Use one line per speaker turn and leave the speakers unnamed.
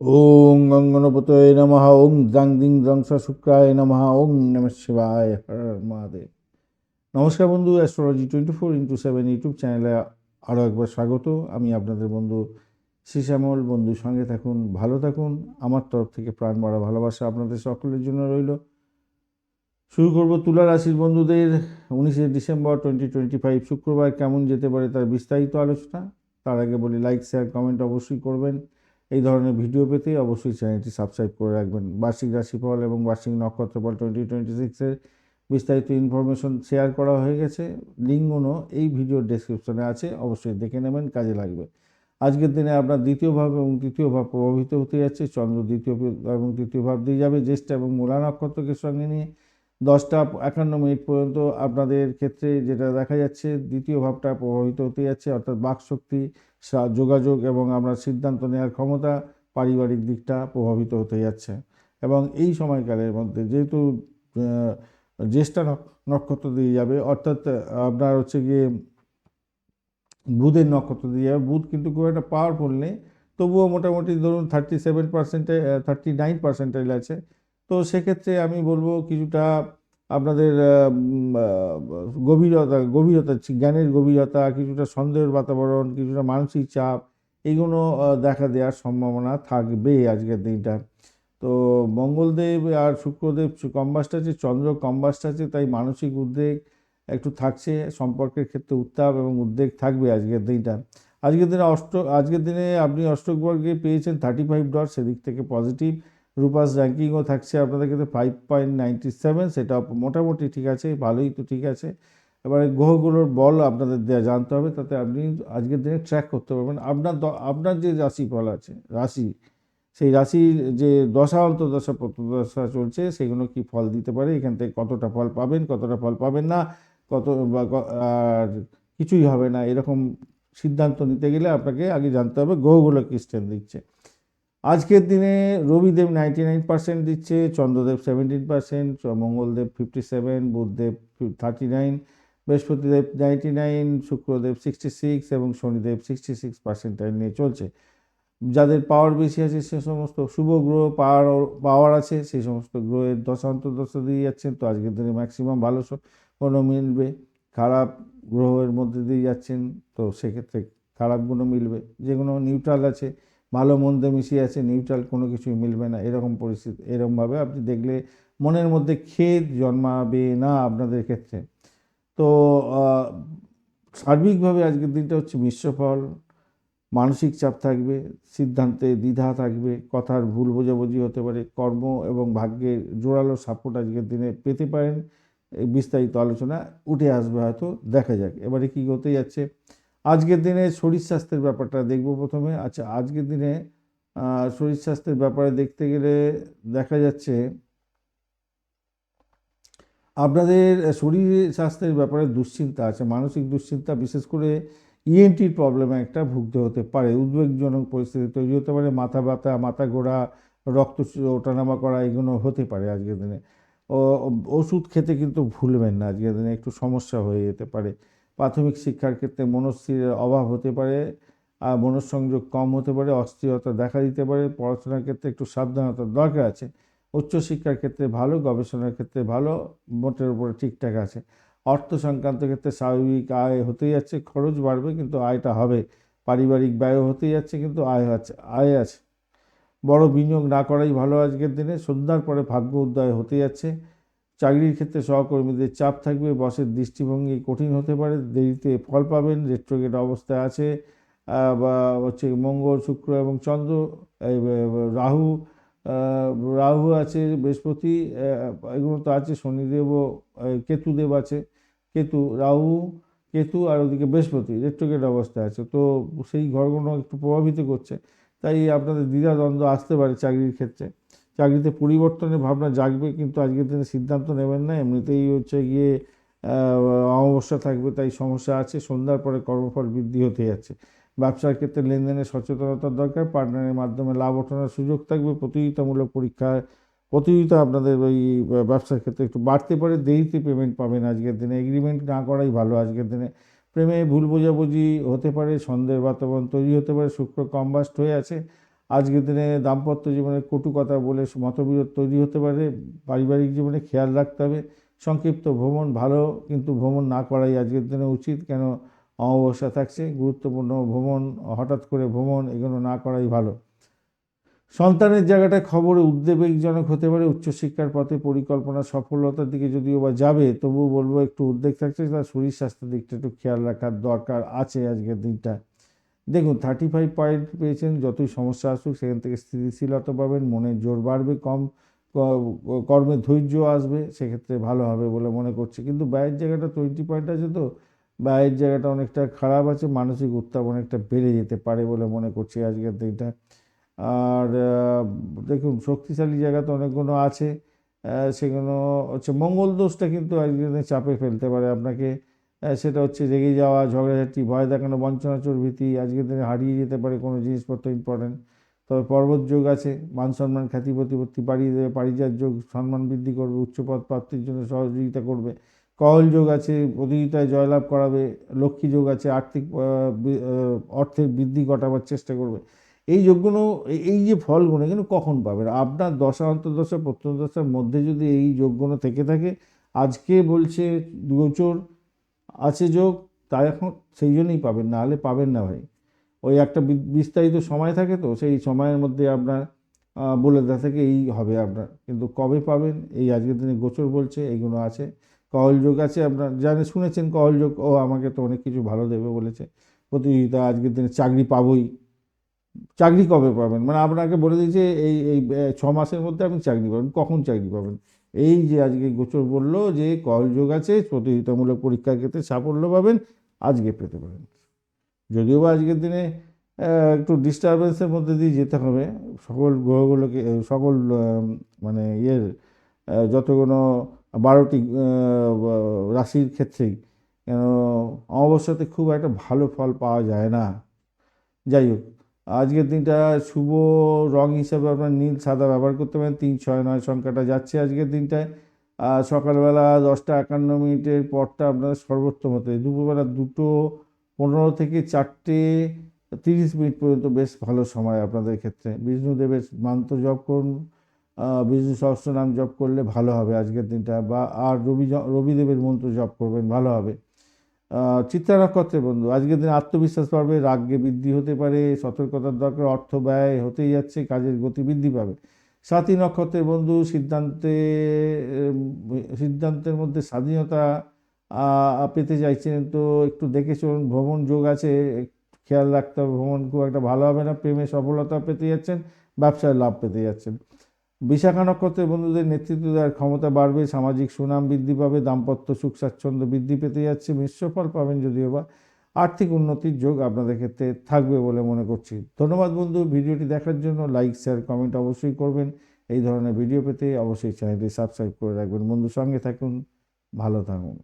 ওং গঙ্গনপতয়ে নমঃ, ওং দ্রাং দিং দ্রংস শুক্রায় নমঃ, ওং নম শিবায় হর মহাদেব। নমস্কার বন্ধু astrology twenty four into seven YouTube চ্যানেলে আরও একবার স্বাগত। আমি আপনাদের বন্ধু শ্যামল বন্ধুর সঙ্গে থাকুন, ভালো থাকুন। আমার তরফ থেকে প্রাণ মারা ভালোবাসা আপনাদের সকলের জন্য রইল। শুরু করব তুলা রাশির বন্ধুদের। উনিশে ডিসেম্বর টোয়েন্টি টোয়েন্টি ফাইভ শুক্রবার কেমন যেতে পারে তার বিস্তারিত আলোচনা, তার আগে বলি লাইক শেয়ার কমেন্ট অবশ্যই করবেন। এই ধরনের ভিডিও পেতে অবশ্যই চ্যানেলটি সাবস্ক্রাইব করে রাখবেন। বার্ষিক রাশিফল এবং বার্ষিক নক্ষত্রফল টোয়েন্টি টোয়েন্টি সিক্সের বিস্তারিত ইনফরমেশন শেয়ার করা হয়ে গেছে। লিঙ্কগুলো এই ভিডিওর ডেসক্রিপশনে আছে, অবশ্যই দেখে নেবেন, কাজে লাগবে। আজকের দিনে আপনার দ্বিতীয় ভাব এবং তৃতীয় ভাব প্রভাবিত হতে যাচ্ছে। চন্দ্র দ্বিতীয় এবং তৃতীয় ভাব দিয়ে যাবে। জ্যেষ্ঠ এবং মূলা নক্ষত্রকে সঙ্গে নিয়ে দশটা একান্ন মিনিট পর্যন্ত আপনাদের ক্ষেত্রে যেটা দেখা যাচ্ছে, দ্বিতীয় ভাবটা প্রভাবিত হতে যাচ্ছে, অর্থাৎ বাকশক্তি যোগাযোগ এবং আমরা সিদ্ধান্ত নেওয়ার ক্ষমতা পারিবারিক দিকটা প্রভাবিত হতে যাচ্ছে। এবং এই সময়কালের মধ্যে যেহেতু জ্যেষ্ঠা নক্ষত্র দিয়ে যাবে, অর্থাৎ আপনার হচ্ছে গিয়ে বুধের নক্ষত্র দিয়ে যাবে। বুধ কিন্তু খুব একটা পাওয়ারফুল নেই, তবুও মোটামুটি ধরুন থার্টি সেভেন পার্সেন্টে থার্টি নাইন পার্সেন্টাইল আছে। সেক্ষেত্রে আমি বলব কিছুটা আপনাদের গভীরতা গভীরতা, জ্ঞানের গভীরতা, কিছুটা সন্দেহের বাতাবরণ, কিছুটা মানসিক চাপ, এগুলো দেখা দেওয়ার সম্ভাবনা থাকবে আজকের দিনটা। তো মঙ্গলদেব আর শুক্রদেব কম্বাস্ট আছে, চন্দ্র কম্বাস্ট আছে, তাই মানসিক উদ্বেগ একটু থাকছে, সম্পর্কের ক্ষেত্রে উত্তাপ এবং উদ্বেগ থাকবে আজকের দিনটা। আজকের দিনে অষ্ট, আজকের দিনে আপনি অষ্টকবর্গে পেয়েছেন থার্টি ফাইভ ডট সেদিক থেকে পজিটিভ রূপাস র্যাঙ্কিংও থাকছে আপনাদের ক্ষেত্রে ফাইভ পয়েন্ট নাইনটি সেভেন সেটা মোটামুটি ঠিক আছে, ভালোই তো ঠিক আছে। এবারে গ্রহগুলোর বল আপনাদের দেয়া জানতে হবে, তাতে আপনি আজকের দিনে ট্র্যাক করতে পারবেন। আপনার আপনার যে রাশি ফল আছে, রাশি, সেই রাশির যে দশা, অন্তর্দশা, প্রত্যদশা চলছে, সেগুলো কি ফল দিতে পারে? এখান থেকে কতটা ফল পাবেন, কতটা ফল পাবেন না, কত বা আর কিছুই হবে না, এরকম সিদ্ধান্ত নিতে গেলে আপনাকে আগে জানতে হবে গ্রহগুলো কি স্ট্রেন দিচ্ছে। আজকের দিনে রবিদেব নাইনটি নাইন পার্সেন্ট দিচ্ছে, Chandradev seventeen percent, Mangaldev fifty seven, Budhdev thirty nine, Brihaspatidev ninety nine, Shukradev sixty six এবং শনিদেব সিক্সটি সিক্স পার্সেন্টাইল নিয়ে চলছে। যাদের পাওয়ার বেশি আছে সে সমস্ত শুভ গ্রহ পাওয়ার পাওয়ার আছে সেই সমস্ত গ্রহের দশা দিয়ে যাচ্ছেন। তো আজকের দিনে ম্যাক্সিমাম ভালো কোনো মিলবে, খারাপ গ্রহের মধ্যে দিয়ে যাচ্ছেন। তো সেক্ষেত্রে খারাপ খারাপগুলো মিলবে। যেগুলো নিউট্রাল আছে ভালো মন্দে মিশিয়ে আছে নিউট্রাল কোনো কিছুই মিলবে না, এরকম পরিস্থিতি, এরকমভাবে আপনি দেখলে মনের মধ্যে খেদ জন্মাবে না আপনাদের ক্ষেত্রে। তো সার্বিকভাবে আজকের দিনটা হচ্ছে মিশ্র ফল মানসিক চাপ থাকবে, সিদ্ধান্তে দ্বিধা থাকবে, কথার ভুল বোঝাবুঝি হতে পারে, কর্ম এবং ভাগ্যের জোরালো সাপোর্ট আজকের দিনে পেতে পারেন। বিস্তারিত আলোচনা উঠে আসবে হয়তো, দেখা যাক। এবারে কি হতে যাচ্ছে? আজকের দিনে শরীর স্বাস্থ্যের ব্যাপারটা দেখব প্রথমে। আচ্ছা আজকের দিনে শরীর স্বাস্থ্যের ব্যাপারে দেখতে গেলে দেখা যাচ্ছে আপনাদের শরীর স্বাস্থ্যের ব্যাপারে দুশ্চিন্তা আছে, মানসিক দুশ্চিন্তা, বিশেষ করে ইএনটির প্রবলেমে একটা ভুগতে হতে পারে, উদ্বেগজনক পরিস্থিতি তৈরি হতে পারে, মাথা ব্যথা, মাথা ঘোরা, রক্ত ওঠানামা করা, এগুলো হতে পারে আজকের দিনে। ওষুধ খেতে কিন্তু ভুলবেন না, আজকের দিনে একটু সমস্যা হয়ে যেতে পারে। প্রাথমিক শিক্ষার ক্ষেত্রে মনস্থিরের অভাব হতে পারে আর মনঃসংযোগ কম হতে পারে, অস্থিরতা দেখা দিতে পারে, পড়াশোনার ক্ষেত্রে একটু সাবধানতার দরকার আছে। উচ্চশিক্ষার ক্ষেত্রে ভালো, গবেষণার ক্ষেত্রে ভালো, মোটের উপরে ঠিকঠাক আছে। অর্থ সংক্রান্ত ক্ষেত্রে স্বাভাবিক আয় হতেই যাচ্ছে, খরচ বাড়বে কিন্তু আয়টা হবে। পারিবারিক ব্যয় হতেই যাচ্ছে কিন্তু আয় আছে আয় আছে। বড় বিনিয়োগ না করাই ভালো আজকের দিনে, সন্ধ্যার পরে ভাগ্য উদয় হতে যাচ্ছে। চাকরির ক্ষেত্রে সহকর্মীদের চাপ থাকবে, বসের দৃষ্টিভঙ্গি কঠিন হতে পারে, দেরিতে ফল পাবেন রেট্রোগেট অবস্থায় আছে বা হচ্ছে মঙ্গল, শুক্র এবং চন্দ্র রাহু রাহু আছে, বৃহস্পতি এগুলো তো আছে, শনিদেবও কেতুদেব আছে, কেতু, রাহু, কেতু আর ওদিকে বৃহস্পতি রেট্রোগেট অবস্থায় আছে, তো সেই ঘরগুলো একটু প্রভাবিত করছে, তাই আপনাদের দ্বিধাদ্বন্দ্ব আসতে পারে চাকরির ক্ষেত্রে। চাকরিতে পরিবর্তনের ভাবনা জাগবে, কিন্তু আজকের দিনে সিদ্ধান্ত নেবেন না। এমনিতেই হচ্ছে গিয়ে অমাবস্যা থাকবে, তাই সমস্যা আছে। সন্ধ্যার পরে কর্মফল বৃদ্ধি হতে যাচ্ছে। ব্যবসার ক্ষেত্রে লেনদেনের সচেতনতার দরকার। পার্টনারের মাধ্যমে লাভ ওঠানোর সুযোগ থাকবে। প্রতিযোগিতামূলক পরীক্ষার প্রতিযোগিতা আপনাদের ওই ব্যবসার ক্ষেত্রে একটু বাড়তে পারে। দেরিতে পেমেন্ট পাবেন আজকের দিনে। এগ্রিমেন্ট না করাই ভালো আজকের দিনে। প্রেমে ভুল বোঝাবুঝি হতে পারে, সন্দেহের বাতাবরণ তৈরি হতে পারে। শুক্র কম্বাস্ট হয়ে আছে। আজকের দিনে দাম্পত্য জীবনে কটু কথা বলে মতবিরোধ তৈরি হতে পারে, পারিবারিক জীবনে খেয়াল রাখতে হবে। সংক্ষিপ্ত ভ্রমণ ভালো, কিন্তু ভ্রমণ না করাই আজকের দিনে উচিত। কেন? অমাবস্যা থাকছে, গুরুত্বপূর্ণ ভ্রমণ, হঠাৎ করে ভ্রমণ এগুলো না করাই ভালো। সন্তানের জায়গাটায় খবরে উদ্বেগজনক হতে পারে, উচ্চশিক্ষার পথে পরিকল্পনা সফলতার দিকে যদিও বা যাবে, তবুও বলব একটু উদ্বেগ থাকছে, তার শরীর স্বাস্থ্যের দিকটা একটু খেয়াল রাখার দরকার আছে আজকের দিনটা। দেখুন থার্টি ফাইভ পয়েন্ট পেয়েছেন, যতই সমস্যা আসুক, সেখান থেকে স্থিতিশীলতা পাবেন, মনের জোর বাড়বে, কম কর্মে ধৈর্য আসবে, সেক্ষেত্রে ভালো হবে বলে মনে করছে। কিন্তু ব্যয়ের জায়গাটা টোয়েন্টি পয়েন্ট আছে তো, ব্যয়ের জায়গাটা অনেকটা খারাপ আছে, মানসিক উত্তাপ অনেকটা বেড়ে যেতে পারে বলে মনে করছি আজকের দিনটা। আর দেখুন, শক্তিশালী জায়গা তো অনেকগুলো আছে সেগুলো হচ্ছে মঙ্গল দোষটা কিন্তু আজকের দিনে চাপে ফেলতে পারে আপনাকে। সেটা হচ্ছে রেগে যাওয়া, ঝগড়াঝাটি, ভয় দেখানো, বঞ্চনা চর্বৃতি আজকের দিনে হারিয়ে যেতে পারে কোনো জিনিসপত্র ইম্পর্টেন্ট তবে পর্বত যোগ আছে, মান সম্মান, খ্যাতি, প্রতিপত্তি বাড়িয়ে দেবে, পারিজাত যোগ, সম্মান বৃদ্ধি করবে উচ্চপদ প্রাপ্তির জন্য সহযোগিতা করবে। কহল যোগ আছে, প্রতিযোগিতায় জয়লাভ করাবে, লক্ষ্মী যোগ আছে, আর্থিক অর্থের বৃদ্ধি ঘটাবার চেষ্টা করবে। এই যোগগুলো এই- যে ফলগুলো এগুলো কখন পাবেন আপনার দশা, অন্তর্দশা, প্রত্যন্তদশার মধ্যে যদি এই যোগগুলো থেকে থাকে, আজকে বলছে গোচর আছে যোগ তা এখন সেই জন্যই পাবেন না হলে পাবেন না ভাই। ওই একটা বিস্তারিত সময় থাকে তো, সেই সময়ের মধ্যে আপনার বলে দেওয়া থেকে, এই হবে আপনার। কিন্তু কবে পাবেন, এই আজকের দিনে গোচর বলছে, এইগুলো আছে। কহল যোগ আছে আপনার, জানে, শুনেছেন কহল যোগ, ও আমাকে তো অনেক কিছু ভালো দেবে বলেছে। প্রতিযোগিতা আজকের দিনে চাকরি পাবোই। চাকরি কবে পাবেন? মানে আপনাকে বলে দিয়েছে এই এই ছ মাসের মধ্যে আপনি চাকরি পাবেন। কখন চাকরি পাবেন? এই যে আজকে গোচর বলল যে কল যোগ আছে প্রতিযোগিতামূলক পরীক্ষার ক্ষেত্রে সাফল্য পাবেন আজকে পেতে পারেন। যদিও বা আজকের দিনে একটু ডিস্টারবেন্সের মধ্যে দিয়ে যেতে হবে। সকল গ্রহগুলোকে সকল মানে ইয়ের আহ, যতগুলো বারোটি রাশির ক্ষেত্রেই কেন অমাবস্যাতে খুব একটা ভালো ফল পাওয়া যায় না। যাই হোক আজকের দিনটা শুভ রং হিসাবে আপনার নীল, সাদা ব্যবহার করতে পারেন। তিন, ছয়, নয় সংখ্যাটা যাচ্ছে আজকের দিনটায়। সকালবেলা দশটা একান্ন মিনিটের পরটা আপনার সর্বোত্তম হতে দুপুরবেলা দুটো পনেরো থেকে চারটে তিরিশ মিনিট পর্যন্ত বেশ ভালো সময় আপনাদের ক্ষেত্রে। বিষ্ণুদেবের মন্ত্র জপ করুন বিষ্ণু সহস্রনাম জপ করলে ভালো হবে আজকের দিনটা। বা, আর রবি রবিদেবের মন্ত্র জপ করবেন, ভালো হবে। চিত্রা নক্ষত্রের বন্ধু। আজকের দিনে আত্মবিশ্বাস বাড়বে রাগ্যে বৃদ্ধি হতে পারে, সতর্কতার দরকার, অর্থ ব্যয় হতেই যাচ্ছে, কাজের গতি বৃদ্ধি পাবে। সাথী নক্ষত্রের বন্ধু, সিদ্ধান্তে সিদ্ধান্তের মধ্যে স্বাধীনতা পেতে চাইছেন তো একটু দেখে চলুন, ভ্রমণ যোগ আছে, খেয়াল রাখতে হবে, ভ্রমণ খুব একটা ভালো হবে না, প্রেমে সফলতা পেতে যাচ্ছেন, ব্যবসায় লাভ পেতে যাচ্ছেন। বিশাখা নক্ষত্রের বন্ধুদের নেতৃত্ব দেওয়ার ক্ষমতা বাড়বে, সামাজিক সুনাম বৃদ্ধি পাবে, দাম্পত্য সুখ স্বাচ্ছন্দ্য বৃদ্ধি পেতে যাচ্ছে, মিশ্রফল পাবেন যদিও বা আর্থিক উন্নতির যোগ আপনাদের ক্ষেত্রে থাকবে বলে মনে করছি। ধন্যবাদ বন্ধু, ভিডিওটি দেখার জন্য লাইক, শেয়ার, কমেন্ট অবশ্যই করবেন। এই ধরনের ভিডিও পেতে অবশ্যই চ্যানেলটি সাবস্ক্রাইব করে রাখবেন। বন্ধু সঙ্গে থাকুন, ভালো থাকুন।